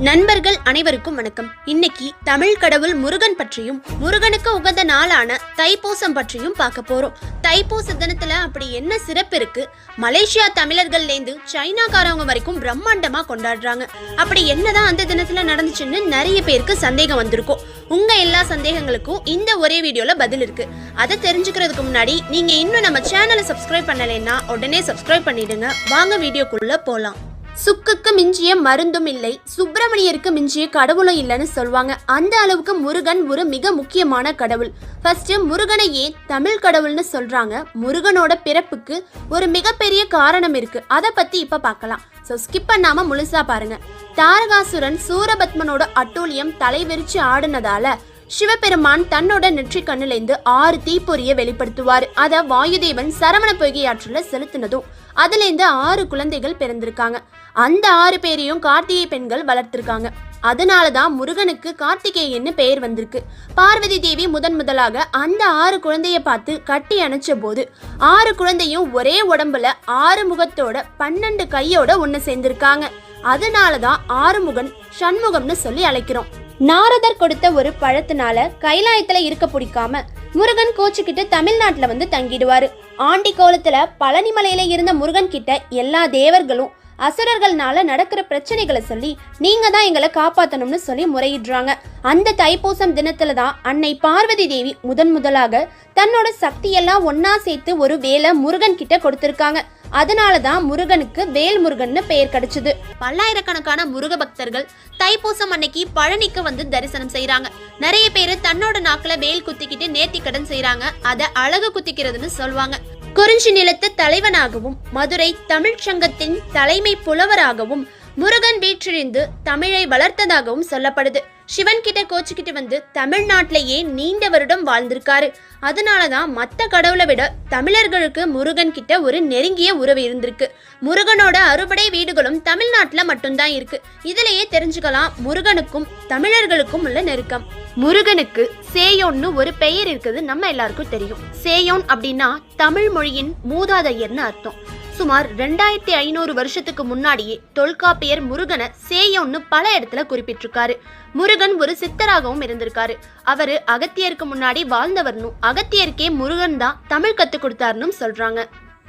நண்பர்கள் அனைவருக்கும் வணக்கம். இன்னைக்கு தமிழ் கடவுள் முருகன் பற்றியும் முருகனுக்கு உகந்த நாளான தைப்பூசம் பற்றியும் பார்க்க போறோம். தைப்பூச தினத்துல அப்படி என்ன சிறப்பு இருக்கு? மலேசியா தமிழர்கள்லேருந்து சைனாக்காரவங்க வரைக்கும் பிரம்மாண்டமா கொண்டாடுறாங்க. அப்படி என்னதான் அந்த தினத்துல நடந்துச்சுன்னு நிறைய பேருக்கு சந்தேகம் வந்திருக்கும். உங்க எல்லா சந்தேகங்களுக்கும் இந்த ஒரே வீடியோல பதில் இருக்கு. அதை தெரிஞ்சுக்கிறதுக்கு முன்னாடி நீங்க இன்னும் நம்ம சேனலை சப்ஸ்கிரைப் பண்ணலைன்னா உடனே சப்ஸ்கிரைப் பண்ணிடுங்க. வாங்க வீடியோக்குள்ள போலாம். சுக்குக்கு மிஞ்சிய மருந்தும் இல்லை. சுப்பிரமணியருக்கு மிஞ்சிய கடவுளும் இல்லைன்னு சொல்லுவாங்க. அந்த அளவுக்கு முருகன் ஒரு மிக முக்கியமான கடவுள். ஃபர்ஸ்ட் முருகனை ஏன் தமிழ் கடவுள்னு சொல்றாங்க. முருகனோட பிறப்புக்கு ஒரு மிகப்பெரிய காரணம் இருக்கு. அதை பத்தி இப்ப பார்க்கலாம். ஸோ ஸ்கிப் பண்ணாம முழுசா பாருங்க. தாரகாசுரன் சூரபத்மனோட அட்டூழியம் தலைவிரிச்சு ஆடுனதால சிவபெருமான் தன்னோட நெற்றி கண்ணிலேந்து ஆறு தீப்பொறியை வெளிப்படுத்துவார். அத வாயுதேவன் சரவண பொய்கை ஆற்றுல செலுத்தினதும். அதுலேருந்து ஆறு குழந்தைகள் பிறந்திருக்காங்க. அந்த ஆறு பேரையும் கார்த்திகை பெண்கள் வளர்த்திருக்காங்க. அதனால தான் முருகனுக்கு கார்த்திகேயன்னு பெயர் வந்திருக்கு. பார்வதி தேவி முதன் முதலாக அந்த ஆறு குழந்தைய பார்த்து கட்டி அணைச்ச போது ஆறு குழந்தையும் ஒரே உடம்புல ஆறு முகத்தோட பன்னெண்டு கையோட ஒன்று சேர்ந்திருக்காங்க. அதனால தான் ஆறுமுகன் சண்முகம்னு சொல்லி அழைக்கிறோம். நாரதர் கொடுத்த ஒரு பழத்தினால கைலாயத்துல இருக்க பிடிக்காம முருகன் கோச்சுக்கிட்டு தமிழ்நாட்டுல வந்து தங்கிடுவாரு. ஆண்டி கோலத்துல பழனிமலையில இருந்த முருகன் கிட்ட எல்லா தேவர்களும் அசுரர்கள்னால நடக்கிற பிரச்சனைகளை சொல்லி நீங்க தான் எங்களை காப்பாற்றணும்னு சொல்லி முறையிடுறாங்க. அந்த தைப்பூசம் தினத்துல தான் அன்னை பார்வதி தேவி முதன் முதலாக தன்னோட சக்தியெல்லாம் ஒன்னா சேர்த்து ஒரு வேலை முருகன் கிட்ட கொடுத்திருக்காங்க. அதனால தான் முருகனுக்கு வேல் முருகன்னு பெயர் கிடைச்சது. பல்லாயிரக்கணக்கான முருக பக்தர்கள் தைப்பூசம் அன்னைக்கு பழனிக்கு வந்து தரிசனம் செய்யறாங்க நிறைய பேர் தன்னோட நாக்கில் வேல் குத்திக்கிட்டு நேர்த்தி கடன் செய்யறாங்க அதை அழகு குத்திக்கிறதுன்னு சொல்லுவாங்க குறிஞ்சி நிலத்து தலைவனாகவும் மதுரை தமிழ்ச் சங்கத்தின் தலைமை புலவராகவும் முருகன் வீற்றிருந்து தமிழை வளர்த்ததாகவும் சொல்லப்படுது. சிவன் கிட்ட கோச்சுக்கிட்டு வந்து தமிழ்நாட்டிலேயே நீண்ட வருடம் வாழ்ந்திருக்காரு. அதனாலதான் மற்ற கடவுளை விட தமிழர்களுக்கு முருகன் கிட்ட ஒரு நெருங்கிய உறவு இருந்திருக்கு. முருகனோட அறுபடை வீடுகளும் தமிழ்நாட்டில் மட்டும்தான் இருக்கு. இதுலயே தெரிஞ்சுக்கலாம் முருகனுக்கும் தமிழர்களுக்கும் உள்ள நெருக்கம். முருகனுக்கு சேயோன்னு ஒரு பெயர் இருக்குது நம்ம எல்லாருக்கும் தெரியும். சேயோன் அப்படின்னா தமிழ் மொழியின் மூதாதையர்னு அர்த்தம். சுமார் ரெண்டாயிரத்தி ஐநூறு வருஷத்துக்கு முன்னாடியே தொல்காப்பியர் முருகனை சேயோன்னு பல இடத்துல குறிப்பிட்டிருக்காரு. முருகன் ஒரு சித்தராகவும் இருந்திருக்காரு. அவரு அகத்தியருக்கு முன்னாடி வாழ்ந்தவர்னும் அகத்தியருக்கே முருகன் தான் தமிழ் கத்து கொடுத்தாருன்னு சொல்றாங்க.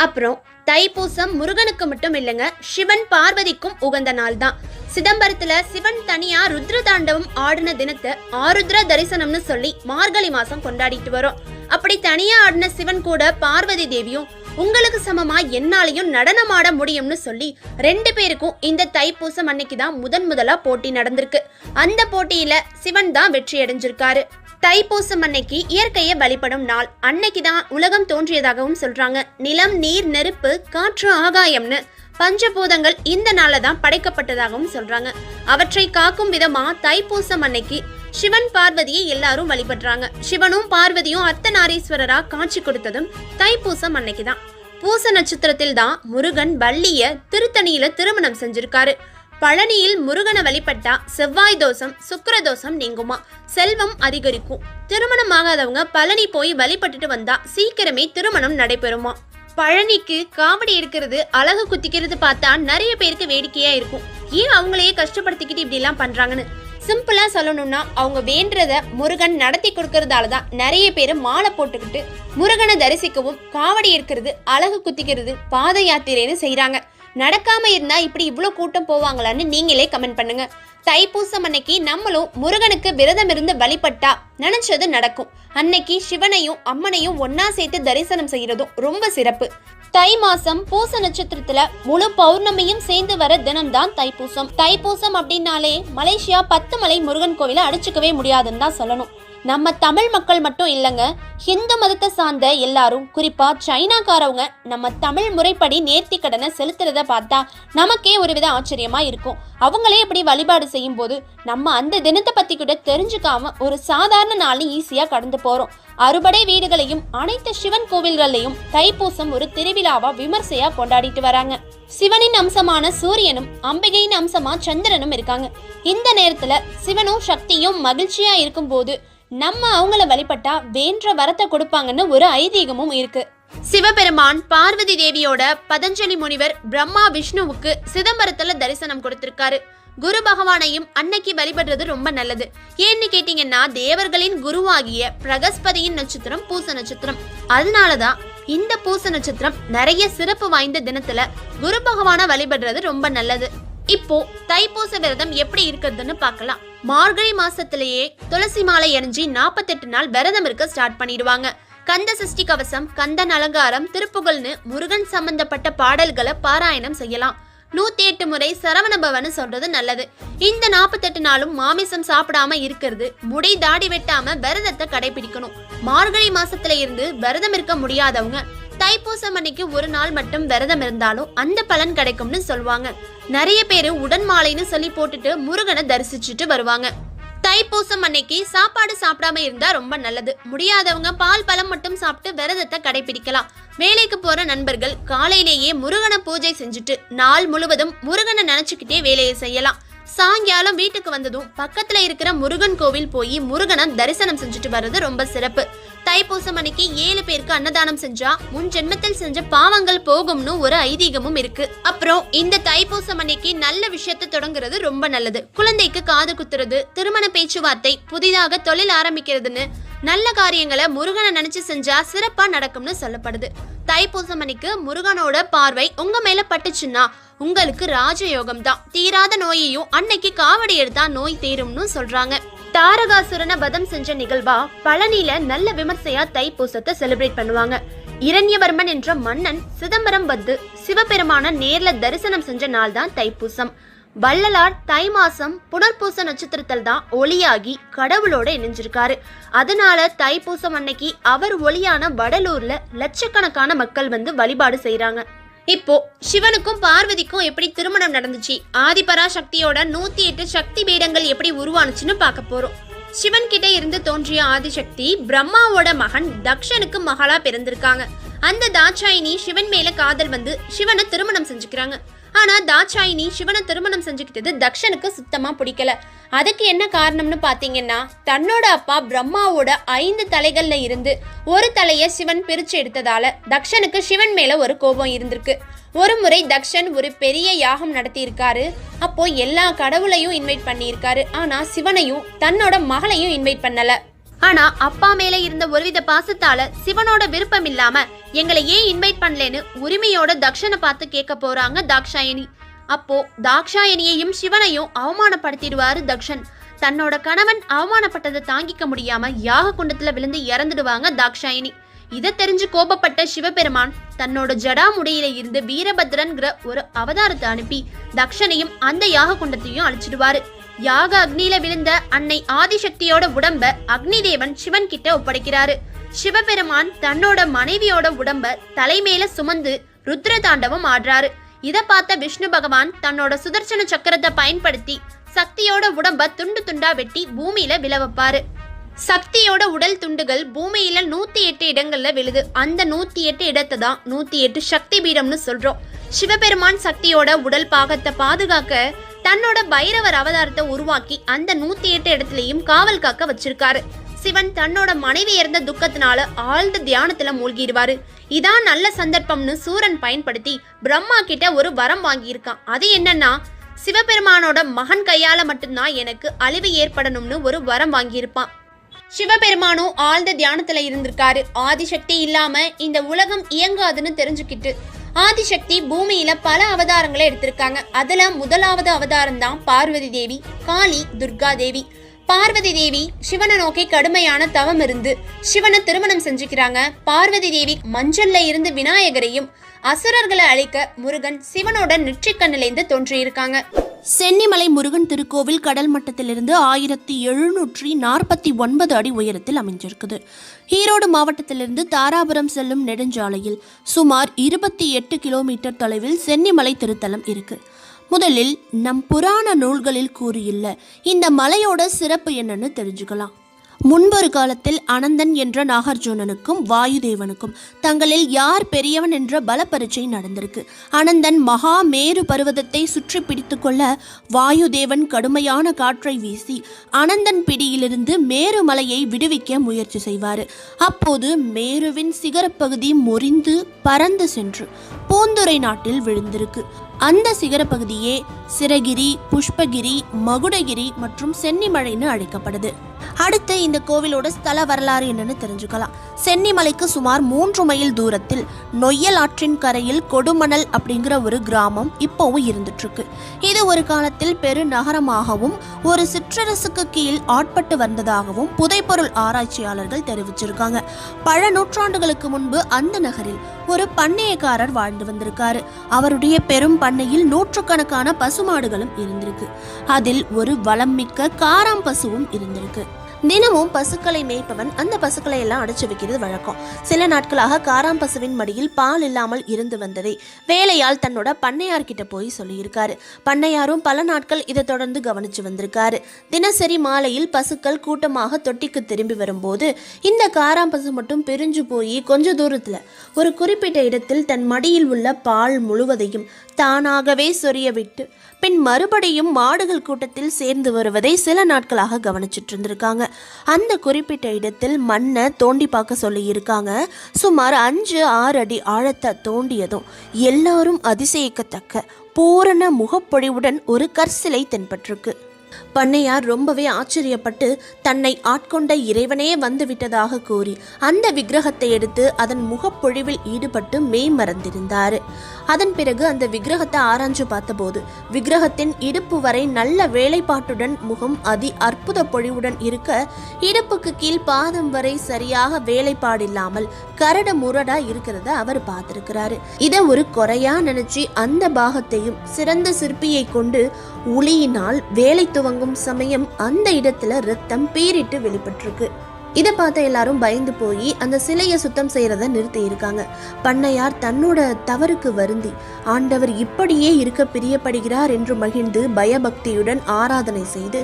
அப்புறம் தைப்பூசம் முருகனுக்கு மட்டும் இல்லைங்க சிவன் பார்வதிக்கும் உகந்த நாள் தான். சிதம்பரத்துல சிவன் தனியா ருத்ர தாண்டவம் ஆடின தினத்தை ஆருத்ர தரிசனம்னு சொல்லி மார்கழி மாசம் கொண்டாடிட்டு வரோம். அப்படி தனியா ஆடின சிவன் கூட பார்வதி தேவியும் உங்களுக்கு சமமா என்னாலையும் நடனமாட முடியும்னு சொல்லி ரெண்டு பேருக்கும் இந்த தைப்பூசம் அன்னைக்கு தான் முதன் முதலா போட்டி நடந்திருக்கு. அந்த போட்டியில சிவன் தான் வெற்றி அடைஞ்சிருக்காரு. தைப்பூசம் அன்னைக்கு இயற்கையை வழிபடும் நாள். அன்னைக்கு தான் உலகம் தோன்றியதாகவும் சொல்றாங்க. நிலம் நீர் நெருப்பு காற்று ஆகாயம்னு பஞ்சபூதங்கள் இந்த நாளில் தான் படைக்கப்பட்டதாகவும் சொல்றாங்க. அவற்றை காக்கும் விதமா தைப்பூசம் அன்னைக்கு சிவன் பார்வதியை எல்லாரும் வழிபடுறாங்க. சிவனும் பார்வதியும் அர்த்தநாரீஸ்வரரா காட்சி கொடுத்ததும் தைப்பூசம் அன்னைக்கு தான் பூச நட்சத்திரத்தில் தான் முருகன் வள்ளிய திருத்தணியில திருமணம் செஞ்சிருக்காரு. பழனியில் முருகனை வழிபட்டா செவ்வாய் தோஷம் சுக்கிர தோஷம் நீங்குமா? செல்வம் அதிகரிக்கும். திருமணம் ஆகாதவங்க பழனி போய் வழிபட்டுட்டு வந்தா சீக்கிரமே திருமணம் நடைபெறுமா? பழனிக்கு காவடி எடுக்கிறது அழகு குத்திக்கிறது பார்த்தா நிறைய பேருக்கு வேடிக்கையா இருக்கும். ஏன் அவங்களையே கஷ்டப்படுத்திக்கிட்டு இப்படி எல்லாம் பண்றாங்கன்னு? சிம்பிளாக சொல்லணும்னா அவங்க வேண்டுறத முருகன் நடத்தி கொடுக்கறதால தான் நிறைய பேர் மாலை போட்டுக்கிட்டு முருகனை தரிசிக்கவும் காவடி எடுக்கிறது அழகு குத்திக்கிறது பாத யாத்திரைன்னு செய்கிறாங்க நடக்காம இருந்தா இப்படி இவ்வளோ கூட்டம் போவாங்களான்னு நீங்களே கமெண்ட் பண்ணுங்க. தைப்பூசம் அன்னைக்கு நம்மளும் முருகனுக்கு விரதம் இருந்து வழிபட்டா நினைச்சது நடக்கும். அன்னைக்கு சிவனையும் அம்மனையும் ஒன்னா சேர்த்து தரிசனம் செய்யறதும் ரொம்ப சிறப்பு. தை மாசம் பூச நட்சத்திரத்துல முழு பௌர்ணமியும் சேர்ந்து வர தினம்தான் தைப்பூசம். தைப்பூசம் அப்படின்னாலே மலேசியா பத்து மலை முருகன் கோவில அடிச்சுக்கவே முடியாதுன்னு தான் சொல்லணும். நம்ம தமிழ் மக்கள் மட்டும் இல்லைங்க ஹிந்து மதத்தை சார்ந்த எல்லாரும் குறிப்பா சைனாக்காரவங்க நம்ம தமிழ் முறைப்படி நேர்த்தி கடனை செலுத்துறத பார்த்தா நமக்கே ஒரு வித ஆச்சரியமா இருக்கும். அவங்களே இப்படி வழிபாடு செய்யும் போது நம்ம அந்த தினத்தை பத்தி கூட தெரிஞ்சுக்காம ஒரு சாதாரண நாள் ஈஸியா கடந்து போறோம். அறுபடை வீடுகளையும் அனைத்து சிவன் கோவில்களையும் தைப்பூசம் ஒரு திருவிழாவா விமர்சையா கொண்டாடிட்டு வராங்க. சிவனின் அம்சமான சூரியனும் அம்பிகையின் அம்சமா சந்திரனும் இருக்காங்க. இந்த நேரத்துல சிவனும் சக்தியும் மகிழ்ச்சியா இருக்கும்போது நம்ம அவங்கள வழிபட்டா வேன்ற வரத்தை கொடுப்பாங்கன்னு ஒரு ஐதீகமும் இருக்கு. சிவபெருமான் பார்வதி தேவியோட பதஞ்சலி முனிவர் பிரம்மா விஷ்ணுவுக்கு சிதம்பரத்துல தரிசனம் கொடுத்திருக்காரு. குரு பகவானையும் அன்னைக்கு வழிபடுறது ரொம்ப நல்லது. ஏன்னு கேட்டீங்கன்னா தேவர்களின் குருவாகிய பிரகஸ்பதியின் நட்சத்திரம் பூச நட்சத்திரம். அதனாலதான் இந்த பூச நட்சத்திரம் நிறைய சிறப்பு வாய்ந்த தினத்துல குரு பகவான வழிபடுறது ரொம்ப நல்லது. இப்போ தைப்பூச விரதம் எப்படி இருக்கிறதுன்னு பார்க்கலாம். மார்கழி மாசத்திலேயே துளசி மாலை அணிஞ்சி நாற்பத்தெட்டு நாள் விரதம் இருக்க ஸ்டார்ட் பண்ணிடுவாங்க. கந்த சஷ்டி கவசம் கந்தன் அலங்காரம் திருப்புகழ்னு முருகன் சம்பந்தப்பட்ட பாடல்களை பாராயணம் செய்யலாம். நூத்தி எட்டு முறை சரவணபவன்னு சொல்றது நல்லது. இந்த நாற்பத்தெட்டு நாளும் மாமிசம் சாப்பிடாம இருக்கிறது முடி தாடி வெட்டாம விரதத்தை கடைபிடிக்கணும். மார்கழி மாசத்துல இருந்து விரதம் இருக்க முடியாதவங்க தைப்பூசம் அன்னைக்கு ஒரு நாள் மட்டும் விரதம் இருந்தாலும் அந்த பலன் கிடைக்கும்னு சொல்லுவாங்க. நிறைய பேரு உடன் மாலைன்னு சொல்லி போட்டுட்டு முருகனை தரிசிச்சுட்டு வருவாங்க. தைப்பூசம் அன்னைக்கு சாப்பாடு சாப்பிடாம இருந்தா ரொம்ப நல்லது. முடியாதவங்க பால் பழம் மட்டும் சாப்பிட்டு விரதத்தை கடைபிடிக்கலாம். வேலைக்கு போற நண்பர்கள் காலையிலேயே முருகனை பூஜை செஞ்சுட்டு நாள் முழுவதும் முருகனை நினைச்சுக்கிட்டே வேலையை செய்யலாம். சாயங்காலம் வீட்டுக்கு வந்ததும் பக்கத்துல இருக்கிற முருகன் கோவில் போய் முருகனை தரிசனம் செஞ்சுட்டு வர்றது ரொம்ப சிறப்பு. தைப்பூசம் அன்னைக்கு ஏழு பேருக்கு அன்னதானம் செஞ்சா முன் ஜென்மத்தில் செஞ்ச பாவங்கள் போகும்னு ஒரு ஐதீகமும் இருக்கு. அப்புறம் இந்த தைப்பூசம் அன்னைக்கு நல்ல விஷயத்தை தொடங்குறது ரொம்ப நல்லது. குழந்தைக்கு காது குத்துறது திருமண பேச்சுவார்த்தை புதிதாக தொழில் ஆரம்பிக்கிறதுன்னு நல்ல காரியங்களை முருகனை நினைச்சு செஞ்சா சிறப்பா நடக்கும்னு சொல்லப்படுது. தைப்பூசம் அன்னைக்கு முருகனோட பார்வை உங்க மேல பட்டுச்சுன்னா உங்களுக்கு ராஜயோகம் தான் தீராத நோயையும் அன்னைக்கு காவடி எடுத்தா நோய் தீரும்னு சொல்றாங்க. தாரகாசுரனை வதம் செஞ்ச நிகழ்வா பழனியில நல்ல விமர்சையா தைப்பூசத்தை செலிப்ரேட் பண்ணுவாங்க. இரண்யவர்மன் என்ற மன்னன் சிதம்பரம் வந்து சிவபெருமான நேர்ல தரிசனம் செஞ்ச நாள் தான் தைப்பூசம். வள்ளலார் தை மாசம் புனர்பூச நட்சத்திரத்தில் தான் ஒளியாகி கடவுளோட இணைஞ்சிருக்காரு. அதனால தைப்பூசம் அன்னைக்கு அவர் ஒளியான வடலூர்ல லட்சக்கணக்கான மக்கள் வந்து வழிபாடு செய்யறாங்க இப்போ சிவனுக்கும் பார்வதிக்கும் எப்படி திருமணம் நடந்துச்சு? ஆதிபரா சக்தியோட நூத்தி எட்டு சக்தி பீடங்கள் எப்படி உருவானுச்சுன்னு பார்க்க போறோம். சிவன் கிட்ட இருந்து தோன்றிய ஆதிசக்தி பிரம்மாவோட மகன் தக்ஷனுக்கு மகளா பிறந்திருக்காங்க. அந்த தாட்சாயினி சிவன் மேல காதல் வந்து சிவனை திருமணம் செஞ்சுக்கிறாங்க. ஆனா தாட்சாயினி சிவனை திருமணம் செஞ்சுக்கிட்டது தக்ஷனுக்கு சுத்தமா பிடிக்கல. அதுக்கு என்ன காரணம்னு பாத்தீங்கன்னா தன்னோட அப்பா பிரம்மாவோட ஐந்து தலைகள்ல இருந்து ஒரு தலைய சிவன் பிரிச்சு எடுத்ததால தக்ஷனுக்கு சிவன் மேல ஒரு கோபம் இருந்திருக்கு. ஒரு முறை தக்ஷன் ஒரு பெரிய யாகம் நடத்தியிருக்காரு. அப்போ எல்லா கடவுளையும் இன்வைட் பண்ணியிருக்காரு. ஆனா சிவனையும் தன்னோட மகளையும் இன்வைட் பண்ணல. ஆனா அப்பா மேல இருந்த ஒருவித பாசத்தால சிவனோட விருப்பம் இல்லாம எங்களை ஏன் இன்வைட் பண்ணலன்னு உரிமையோட தக்ஷனை பார்த்து கேட்க போறாங்க தாக்ஷாயணி. அப்போ தாக்ஷாயணியையும் சிவனையும் அவமானப்படுத்திடுவாரு தக்ஷன். தன்னோட கணவன் அவமானப்பட்டதை தாங்கிக்க முடியாம யாக குண்டத்துல விழுந்து இறந்துடுவாங்க தாக்ஷாயணி. இதை தெரிஞ்சு கோபப்பட்ட சிவபெருமான் தன்னோட ஜடாமுடியில இருந்து வீரபத்ரன்கிற ஒரு அவதாரத்தை அனுப்பி தக்ஷனையும் அந்த யாக குண்டத்தையும் அழிச்சிடுவாரு. யாக அக்னியில விழுந்த அன்னை ஆதிசக்தியோட உடம்ப அக்னி தேவன் சிவன் கிட்ட ஒப்படைக்கிறாரு. சிவபெருமான் தன்னோட மனைவியோட உடம்ப தலைமையில சுமந்து ருத்ர தாண்டவம் ஆடுறாரு. இதை பார்த்த விஷ்ணு பகவான் தன்னோட சுதர்சன சக்கரத்தை பயன்படுத்தி சக்தியோட உடம்ப துண்டு துண்டா வெட்டி பூமியில விழ வைப்பாரு. சக்தியோட உடல் துண்டுகள் பூமியில நூத்தி எட்டு இடங்கள்ல விழுது. அந்த நூத்தி எட்டு இடத்தை தான் நூத்தி எட்டு சக்தி பீடம்னு சொல்றோம். சிவபெருமான் சக்தியோட உடல் பாகத்தை பாதுகாக்க தன்னோட பைரவர் அவதாரத்தை உருவாக்கி அந்த நூத்தி எட்டு இடத்துலயும் காவல் காக்க வச்சிருக்காரு. சிவன் தன்னோட மனைவி இறந்த துக்கத்தினால ஆழ்ந்த தியானத்துல மூழ்கிடுவாரு. இதான் நல்ல சந்தர்ப்பம்னு சூரன் பயன்படுத்தி பிரம்மா கிட்ட ஒரு வரம் வாங்கியிருக்கான். அது என்னன்னா சிவபெருமானோட மகன் கையால மட்டும்தான் எனக்கு அழிவு ஏற்படணும்னு ஒரு வரம் வாங்கியிருப்பான். சிவபெருமானும் ஆழ்ந்த தியானத்துல இருந்திருக்காரு. ஆதிசக்தி இல்லாம இந்த உலகம் இயங்காதுன்னு தெரிஞ்சுக்கிட்டு ஆதிசக்தி பூமியில பல அவதாரங்களை எடுத்திருக்காங்க. அதுல முதலாவது அவதாரம் தான் பார்வதி தேவி காளி துர்கா தேவி. பார்வதி தேவி சிவனை நோக்கி கடுமையான தவம் இருந்து சிவனை திருமணம் செஞ்சுக்கிறாங்க. பார்வதி தேவி மஞ்சள்ல இருந்து விநாயகரையும் அசுரர்களை அழிக்க முருகன் சிவனோட நெற்றிக்கண்ணிலேந்து தோன்றியிருக்காங்க. சென்னிமலை முருகன் திருக்கோவில் கடல் மட்டத்திலிருந்து ஆயிரத்தி எழுநூற்றி நாற்பத்தி ஒன்பது அடி உயரத்தில் அமைஞ்சிருக்குது. ஈரோடு மாவட்டத்திலிருந்து தாராபுரம் செல்லும் நெடுஞ்சாலையில் சுமார் இருபத்தி எட்டு கிலோமீட்டர் தொலைவில் சென்னிமலை திருத்தலம் இருக்கு. முதலில் நம் புராண நூல்களில் கூறியுள்ள இந்த மலையோட சிறப்பு என்னன்னு தெரிஞ்சுக்கலாம். முன்பொரு காலத்தில் அனந்தன் என்ற நாகார்ஜுனனுக்கும் வாயுதேவனுக்கும் தங்களில் யார் பெரியவன் என்ற பலப்பரீட்சை நடந்திருக்கு. அனந்தன் மகா மேரு பருவதத்தை சுற்றி பிடித்து கொள்ள வாயுதேவன் கடுமையான காற்றை வீசி அனந்தன் பிடியிலிருந்து மேரு மலையை விடுவிக்க முயற்சி செய்வார். அப்போது மேருவின் சிகரப்பகுதி முறிந்து பறந்து சென்று பூந்துரை நாட்டில் விழுந்திருக்கு. அந்த சிகர பகுதியே சிரகிரி புஷ்பகிரி மகுடகிரி மற்றும் சென்னிமலைன்னு அழைக்கப்படுது. அடுத்து இந்த கோவிலோட ஸ்தல வரலாறு என்னன்னு தெரிஞ்சுக்கலாம். சென்னிமலைக்கு சுமார் மூன்று மைல் தூரத்தில் நொய்யல் ஆற்றின் கரையில் கொடுமணல் அப்படிங்கிற ஒரு கிராமம் இப்போவும் இருந்துட்டு இருக்கு இது ஒரு காலத்தில் பெரு நகரமாகவும் ஒரு சிற்றரசுக்கு கீழ் ஆட்பட்டு வந்ததாகவும் புதைப்பொருள் ஆராய்ச்சியாளர்கள் தெரிவிச்சிருக்காங்க. பல நூற்றாண்டுகளுக்கு முன்பு அந்த நகரில் ஒரு பண்ணையக்காரர் வாழ்ந்து வந்திருக்காரு. அவருடைய பெரும் பண்ணையில் நூற்றுக்கணக்கான பசுமாடுகளும் இருந்திருக்கு. அதில் ஒரு வளம் மிக்க காராம் பசுவும் இருந்திருக்கு. தினமும் பசுக்களை மேய்ப்பவன் அந்த பசுக்களை எல்லாம் அடைச்சு வைக்கிறது வழக்கம். சில நாட்களாக காராம் பசுவின் மடியில் பால் இல்லாமல் இருந்து வந்ததை வேலையால் தன்னோட பண்ணையார்கிட்ட போய் சொல்லியிருக்காரு. பண்ணையாரும் பல நாட்கள் இதை தொடர்ந்து கவனிச்சு வந்திருக்காரு. தினசரி மாலையில் பசுக்கள் கூட்டமாக தொட்டிக்கு திரும்பி வரும்போது இந்த காராம் பசு மட்டும் பிரிஞ்சு போய் கொஞ்ச தூரத்தில் ஒரு குறிப்பிட்ட இடத்தில் தன் மடியில் உள்ள பால் முழுவதையும் தானாகவே சொரியவிட்டு பின் மறுபடியும் மாடுகள் கூட்டத்தில் சேர்ந்து வருவதை சில நாட்களாக கவனிச்சிட்டு இருந்திருக்காங்க அந்த குறிப்பிட்ட இடத்தில் மண்ணை தோண்டி பார்க்க சொல்லியிருக்காங்க. சுமார் அஞ்சு ஆறு அடி ஆழத்தை தோண்டியதும் எல்லாரும் அதிசயிக்கத்தக்க பூரண முகப்பொழிவுடன் ஒரு கற்சிலை தென்பட்டிருக்கு. பண்ணையார் ரொம்பவே ஆச்சரியப்பட்டு தன்னை ஆட்கொண்ட இறைவனே வந்து விட்டதாக கூறி அந்த விக்கிரகத்தை எடுத்து அதன் முகப்பொழிவில் ஈடுபட்டு மெய் மறந்திருந்தார். அதன் பிறகு அந்த விக்கிரகத்தை ஆராய்ஞ்சு பார்த்தபோது விக்கிரகத்தின் இடுப்பு வரை நல்ல வேலைப்பாட்டுடன் முகம் அதி அற்புத பொழிவுடன் இருக்க இடுப்புக்கு கீழ் பாதம் வரை சரியாக வேலைப்பாடில்லாமல் கரடு முரடா இருக்கிறத அவர் பார்த்திருக்கிறாரு. இதை ஒரு குறையா நினைச்சு அந்த பாகத்தையும் சிறந்த சிற்பியை கொண்டு உளியினால் வேலை துவங்கும் போகும் சமயம் அந்த இடத்துல ரத்தம் பீறிட்டு வெளிப்பட்டிருக்கு. இதை பார்த்த எல்லாரும் பயந்து போய் அந்த சிலையை சுத்தம் செய்யறத நிறுத்தி இருக்காங்க. பண்ணையார் தன்னோட தவறுக்கு வருந்தி ஆண்டவர் இப்படியே இருக்க பிரியப்படுகிறார் என்று மகிழ்ந்து பயபக்தியுடன் ஆராதனை செய்து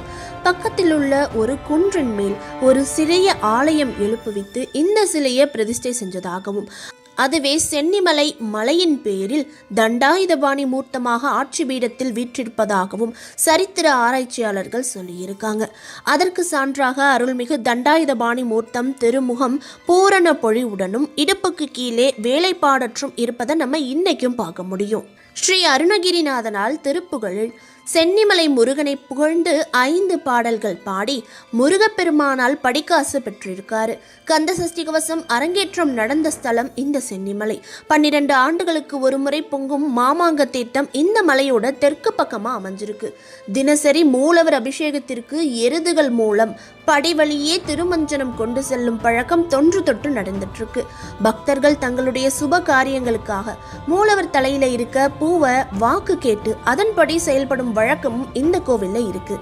பக்கத்தில் உள்ள ஒரு குன்றின் மேல் ஒரு சிறிய ஆலயம் எழுப்புவித்து இந்த சிலையை பிரதிஷ்டை செஞ்சதாகவும் அதுவே சென்னிமலை மலையின் பேரில் தண்டாயுதபாணி மூர்த்தமாக ஆட்சி பீடத்தில் வீற்றிருப்பதாகவும் சரித்திர ஆராய்ச்சியாளர்கள் சொல்லியிருக்காங்க. அதற்கு சான்றாக அருள்மிகு தண்டாயுதபாணி மூர்த்தம் திருமுகம் பூரண பொழிவுடனும் இடுப்புக்கு கீழே வேலைப்பாடற்றும் இருப்பதை நம்ம இன்னைக்கும் பார்க்க முடியும். ஸ்ரீ அருணகிரிநாதனால் திருப்புகழில் சென்னிமலை முருகனை புகழ்ந்து ஐந்து பாடல்கள் பாடி முருகப்பெருமானால் படிக்காசு பெற்றிருக்காரு. கந்த சஷ்டி கவசம் அரங்கேற்றம் நடந்த ஸ்தலம் இந்த சென்னிமலை. பன்னிரண்டு ஆண்டுகளுக்கு ஒரு முறை பொங்கும் மாமாங்க தீர்த்தம் இந்த மலையோட தெற்கு பக்கமாக அமைஞ்சிருக்கு. தினசரி மூலவர் அபிஷேகத்திற்கு எருதுகள் மூலம் படிவழியே திருமஞ்சனம் கொண்டு செல்லும் பழக்கம் தொன்று தொட்டு நடந்துட்டு இருக்கு பக்தர்கள் தங்களுடைய சுப காரியங்களுக்காக மூலவர் தலையில இருக்க பூவை வாக்கு கேட்டு அதன்படி செயல்படும் வழக்கமும் இந்த கோவில்ல இருக்கு.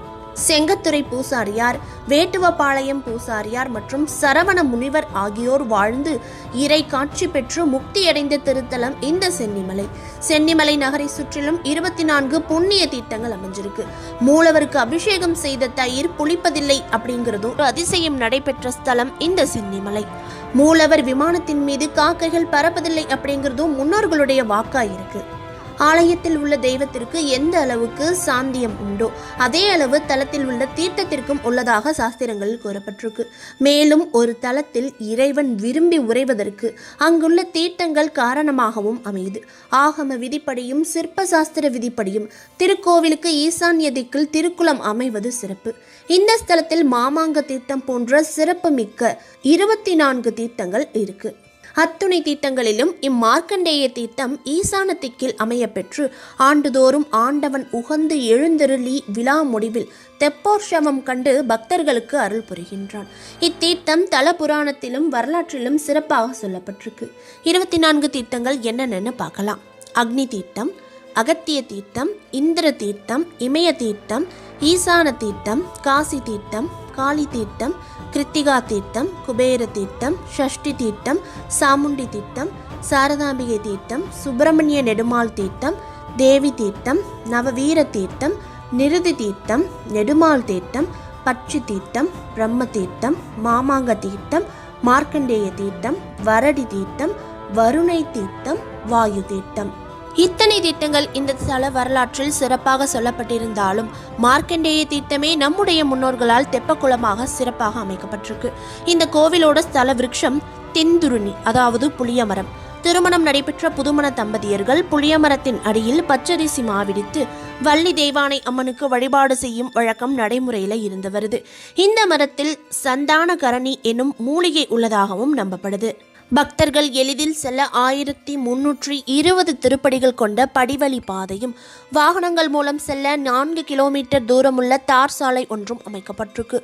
செங்கத்துறை பூசாரியார் வேட்டுவபாளையம் பூசாரியார் மற்றும் சரவண முனிவர் ஆகியோர் வாழ்ந்து இறை காட்சி பெற்று முக்தியடைந்த திருத்தலம் இந்த சென்னிமலை. சென்னிமலை நகரை சுற்றிலும் இருபத்தி நான்கு புண்ணிய தீர்த்தங்கள் அமைஞ்சிருக்கு. மூலவருக்கு அபிஷேகம் செய்த தயிர் புளிப்பதில்லை அப்படிங்கிறதும் ஒரு அதிசயம் நடைபெற்ற ஸ்தலம் இந்த சென்னிமலை. மூலவர் விமானத்தின் மீது காக்கைகள் பறப்பதில்லை அப்படிங்கிறதும் முன்னோர்களுடைய வாக்கா இருக்கு. ஆலயத்தில் உள்ள தெய்வத்திற்கு எந்த அளவுக்கு சாந்தியம் உண்டோ அதே அளவு தலத்தில் உள்ள தீர்த்தத்திற்கும் உள்ளதாக சாஸ்திரங்களில் கூறப்பட்டிருக்கு. மேலும் ஒரு தலத்தில் இறைவன் விரும்பி உறைவதற்கு அங்குள்ள தீர்த்தங்கள் காரணமாகவும் அமையுது. ஆகம விதிப்படியும் சிற்ப சாஸ்திர விதிப்படியும் திருக்கோவிலுக்கு ஈசான்ய திக்கில் திருக்குளம் அமைவது சிறப்பு. இந்த ஸ்தலத்தில் மாமாங்க தீர்த்தம் போன்ற சிறப்பு மிக்க இருபத்தி நான்கு தீர்த்தங்கள் இருக்கு. அத்துணை தீர்த்தங்களிலும் இம்மார்க்கண்டேய தீர்த்தம் ஈசான திக்கில் அமையப்பெற்று ஆண்டுதோறும் ஆண்டவன் உகந்து எழுந்தருளி விழா முடிவில் தெப்போற்சவம் கண்டு பக்தர்களுக்கு அருள் புரிகின்றான். இத்தீர்த்தம் தல புராணத்திலும் வரலாற்றிலும் சிறப்பாக சொல்லப்பட்டிருக்கு. இருபத்தி நான்கு தீர்த்தங்கள் என்னென்னு பார்க்கலாம். அக்னி தீர்த்தம் அகத்திய தீர்த்தம் இந்திர தீர்த்தம் இமய தீர்த்தம் ஈசான தீர்த்தம் காசி தீர்த்தம் காளி தீர்த்தம் கிருத்திகா தீர்த்தம் குபேர தீர்த்தம் ஷஷ்டி தீர்த்தம் சாமுண்டி தீர்த்தம் சாரதாம்பிகை தீர்த்தம் சுப்பிரமணிய நெடுமாள் தீர்த்தம் தேவி தீர்த்தம் நவவீர தீர்த்தம் நிருதி தீர்த்தம் நெடுமாள் தீர்த்தம் பட்சி தீர்த்தம் பிரம்ம தீர்த்தம் மாமாங்க தீர்த்தம் மார்க்கண்டேய தீர்த்தம் வரடி தீர்த்தம் வருணை தீர்த்தம் வாயு தீர்த்தம். இத்தனை திட்டங்கள் இந்த ஸ்தல வரலாற்றில் சிறப்பாக சொல்லப்பட்டிருந்தாலும் மார்க்கண்டேய திட்டமே நம்முடைய முன்னோர்களால் தெப்பக்குளமாக சிறப்பாக அமைக்கப்பட்டிருக்கு. இந்த கோவிலோட ஸ்தல விருட்சம் தென்துருணி அதாவது புளியமரம். திருமணம் நடைபெற்ற புதுமண தம்பதியர்கள் புளியமரத்தின் அடியில் பச்சரிசி மாவிடித்து வள்ளி தெய்வானை அம்மனுக்கு வழிபாடு செய்யும் வழக்கம் நடைமுறையில் இருந்து வருது. இந்த மரத்தில் சந்தான கரணி எனும் மூலிகை உள்ளதாகவும் நம்பப்படுது. பக்தர்கள் எளிதில் செல்ல ஆயிரத்தி முன்னூற்றி இருபது திருப்படிகள் கொண்ட படிவழி பாதையும் வாகனங்கள் மூலம் செல்ல நான்கு கிலோமீட்டர் தூரமுள்ள தார் சாலை ஒன்றும் அமைக்கப்பட்டிருக்கு.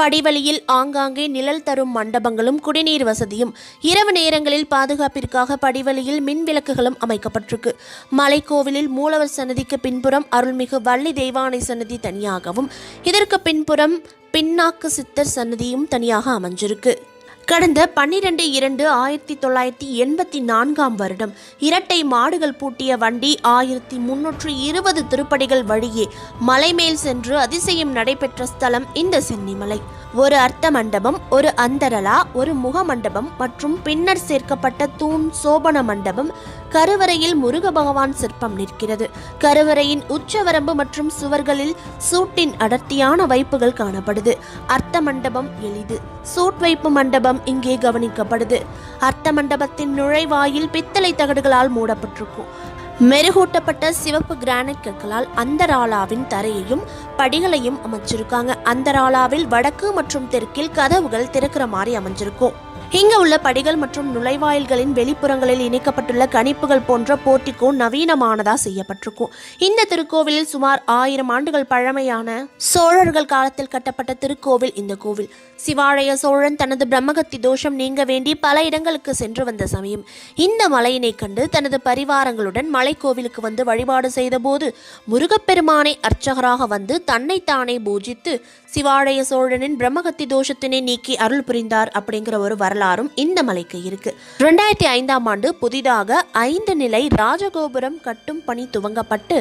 படிவழியில் ஆங்காங்கே நிழல் தரும் மண்டபங்களும் குடிநீர் வசதியும் இரவு நேரங்களில் பாதுகாப்பிற்காக படிவழியில் மின் விளக்குகளும் அமைக்கப்பட்டிருக்கு. மலைக்கோவிலில் மூலவர் சன்னதிக்கு பின்புறம் அருள்மிகு வள்ளி தெய்வானை சன்னதி தனியாகவும் இதற்கு பின்புறம் பின்னாக்கு சித்தர் சன்னதியும் தனியாக அமைஞ்சிருக்கு. கடந்த பன்னிரண்டு இரண்டு ஆயிரத்தி தொள்ளாயிரத்தி எண்பத்தி நான்காம் வருடம் இரட்டை மாடுகள் பூட்டிய வண்டி ஆயிரத்தி முன்னூற்று இருபது திருப்படிகள் வழியே மலைமேல் சென்று அதிசயம் நடைபெற்ற ஸ்தலம் இந்த சென்னிமலை. ஒரு அர்த்த மண்டபம் ஒரு அந்தரலா ஒரு முக மண்டபம் மற்றும் பின்னர் சேர்க்கப்பட்ட தூண் சோபன மண்டபம் கருவறையில் முருக பகவான் சிற்பம் நிற்கிறது. கருவறையின் உச்சவரம்பு மற்றும் சுவர்களில் சூட்டின் அடர்த்தியான வைப்புகள் காணப்படுது. அர்த்த மண்டபம் எளிது. சூட் வைப்பு மண்டபம் இங்கே கவனிக்கப்படுது. அர்த்த மண்டபத்தின் நுழைவாயில் பித்தளை தகடுகளால் மூடப்பட்டிருக்கும். மெருகூட்டப்பட்ட சிவப்பு கிரானைட் கற்களால் அந்தராலாவின் தரையையும் படிகளையும் அமைச்சிருக்காங்க. அந்தராலாவில் வடக்கு மற்றும் தெற்கில் கதவுகள் திறக்கிற மாதிரி அமைஞ்சிருக்கும். இங்கு உள்ள படிகள் மற்றும் நுழைவாயில்களின் வெளிப்புறங்களில் இணைக்கப்பட்டுள்ள கணிப்புகள் போன்ற போட்டிக்கும் நவீனமானதா செய்யப்பட்டிருக்கும். இந்த திருக்கோவிலில் சுமார் ஆயிரம் ஆண்டுகள் பழமையான சோழர்கள் காலத்தில் கட்டப்பட்ட திருக்கோவில் இந்த கோவில். சிவாலய சோழன் தனது பிரம்மகத்தி தோஷம் நீங்க வேண்டி பல இடங்களுக்கு சென்று வந்த சமயம். இந்த மலையினை கண்டு தனது பரிவாரங்களுடன் மலைக்கோவிலுக்கு வந்து வழிபாடு செய்தபோது முருகப்பெருமானை அர்ச்சகராக வந்து தன்னைத்தானே பூஜித்து சிவாலய சோழனின் பிரம்மகத்தி தோஷத்தினை நீக்கி அருள் புரிந்தார் அப்படிங்கிற ஒரு வர வரலாறும் இந்த மலைக்கு இருக்கு. ரெண்டாயிரத்தி ஐந்தாம் ஆண்டு புதிதாக ஐந்து நிலை ராஜகோபுரம் கட்டும் பணி துவங்கப்பட்டு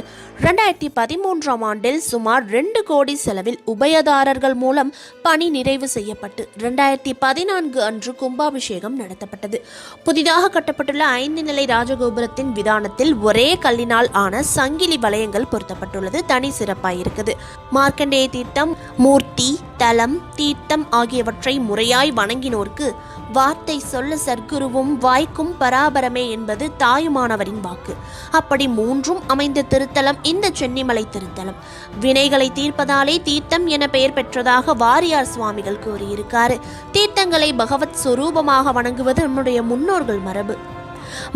ரெண்டாயிரத்தி பதிமூன்றாம் ஆண்டில் சுமார் ரெண்டு கோடி செலவில் உபயதாரர்கள் மூலம் பணி நிறைவு செய்யப்பட்டு ரெண்டாயிரத்தி பதினான்கு அன்று கும்பாபிஷேகம் நடத்தப்பட்டது. புதிதாக கட்டப்பட்டுள்ள ஐந்து நிலை ராஜகோபுரத்தின் விதானத்தில் ஒரே கல்லினால் ஆன சங்கிலி வளையங்கள் பொருத்தப்பட்டுள்ளது தனி சிறப்பாக இருக்குது. மார்க்கண்டேய தீர்த்தம் மூர்த்தி தலம் தீர்த்தம் ஆகியவற்றை முறையாய் வணங்கினோர்க்கு வார்த்தை சொல்ல சர்க்குருவும் வாய்க்கும் பராபரமே என்பது தாயுமானவரின் வாக்கு. அப்படி மூன்றும் அமைந்த திருத்தலம் இந்த சென்னிமலை திருத்தலம். வினைகளை தீர்ப்பதாலே தீர்த்தம் என பெயர் பெற்றதாக வாரியார் சுவாமிகள் கூறியிருக்காரு. தீர்த்தங்களை பகவத் சுரூபமாக வணங்குவது நம்முடைய முன்னோர்கள் மரபு.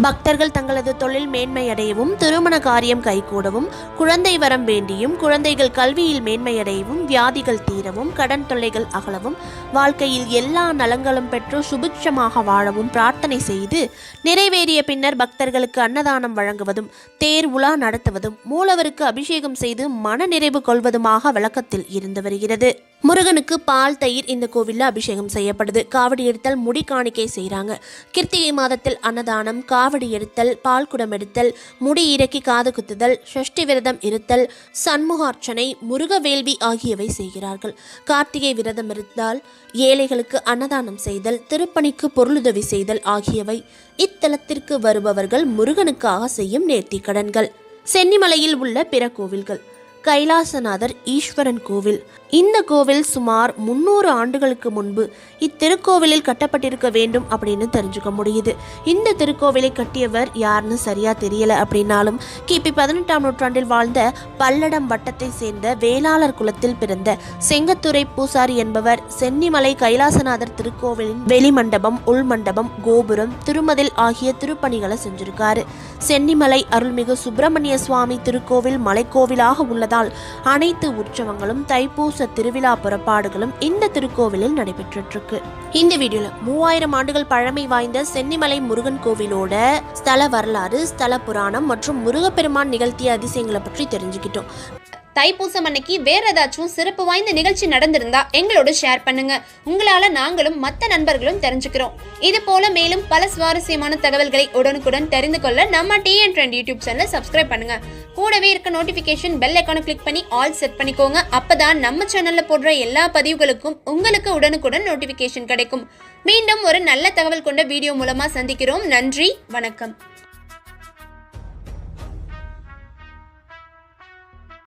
பக்தர்கள் தங்களது தொழில் மேன்மையடையவும் திருமண காரியம் கைகூடவும் குழந்தை வரம் வேண்டியும் குழந்தைகள் கல்வியில் மேன்மையடையவும் வியாதிகள் தீரவும் கடன் தொல்லைகள் அகலவும் வாழ்க்கையில் எல்லா நலங்களும் பெற்று சுபிட்சமாக வாழவும் பிரார்த்தனை செய்து நிறைவேறிய பின்னர் பக்தர்களுக்கு அன்னதானம் வழங்குவதும் தேர் உலா நடத்துவதும் மூலவருக்கு அபிஷேகம் செய்து மன நிறைவு கொள்வதுமாக விளக்கத்தில் இருந்து வருகிறது. முருகனுக்கு பால் தயிர் இந்த கோவில்ல அபிஷேகம் செய்யப்படுது. காவடி எடுத்தல் முடி காணிக்கை செய்கிறாங்க கிருத்திகை மாதத்தில் அன்னதானம் காவடி எடுத்தல் பால் குடம் எடுத்தல் முடி இறக்கி காது குத்துதல் ஷஷ்டி விரதம் இருத்தல் சண்முகார்ச்சனை முருக வேள்வி ஆகியவை செய்கிறார்கள். கார்த்திகை விரதம் இருந்தால் ஏழைகளுக்கு அன்னதானம் செய்தல் திருப்பணிக்கு பொருளுதவி செய்தல் ஆகியவை இத்தலத்திற்கு வருபவர்கள் முருகனுக்காக செய்யும் நேர்த்தி கடன்கள் சென்னிமலையில் உள்ள பிற கோவில்கள். கைலாசநாதர் ஈஸ்வரன் கோவில். இந்த கோவில் சுமார் முன்னூறு ஆண்டுகளுக்கு முன்பு இத்திருக்கோவிலில் கட்டப்பட்டிருக்க வேண்டும் அப்படின்னு தெரிஞ்சுக்க முடியுது. இந்த திருக்கோவிலை கட்டியவர் யாருன்னு சரியா தெரியல அப்படின்னாலும் கிபி பதினெட்டாம் நூற்றாண்டில் வாழ்ந்த பல்லடம் வட்டத்தை சேர்ந்த வேளாளர் குலத்தில் பிறந்த செங்கத்துறை பூசாரி என்பவர் சென்னிமலை கைலாசநாதர் திருக்கோவிலின் வெளிமண்டபம் உள்மண்டபம் கோபுரம் திருமதில் ஆகிய திருப்பணிகளை செஞ்சிருக்காரு. சென்னிமலை அருள்மிகு சுப்பிரமணிய சுவாமி திருக்கோவில் மலைக்கோவிலாக உள்ளதால் அனைத்து உற்சவங்களும் தைப்பூச திருவிழா புறப்பாடுகளும் இந்த திருக்கோவிலில் நடைபெற்றிருக்கு இருக்கு இந்த வீடியோல மூவாயிரம் ஆண்டுகள் பழமை வாய்ந்த சென்னிமலை முருகன் கோவிலோட ஸ்தல வரலாறு ஸ்தல புராணம் மற்றும் முருகப்பெருமான் நிகழ்த்திய அதிசயங்களை பற்றி தெரிஞ்சுக்கிட்டோம். தைப்பூசம் அன்னைக்கு வேற ஏதாச்சும் சிறப்பு வாய்ந்த நிகழ்ச்சி நடந்திருந்தா எங்களோட ஷேர் பண்ணுங்க. உங்களால நாங்களும் மற்ற நண்பர்களும் தெரிஞ்சுக்கிறோம். இது போல மேலும் பல சுவாரஸ்யமான தகவல்களை உடனுக்குடன் தெரிந்து கொள்ள நம்ம டிஎன் ட்ரெண்ட் யூடியூப் சேனலை சப்ஸ்கிரைப் பண்ணுங்க. கூடவே இருக்க நோட்டிபிகேஷன் பெல் ஐக்கானை கிளிக் பண்ணி ஆல் செட் பண்ணிக்கோங்க. அப்பதான் நம்ம சேனல்ல போடுற எல்லா பதிவுகளுக்கும் உங்களுக்கு உடனுக்குடன் நோட்டிபிகேஷன் கிடைக்கும். மீண்டும் ஒரு நல்ல தகவல் கொண்ட வீடியோ மூலமா சந்திக்கிறோம். நன்றி வணக்கம்.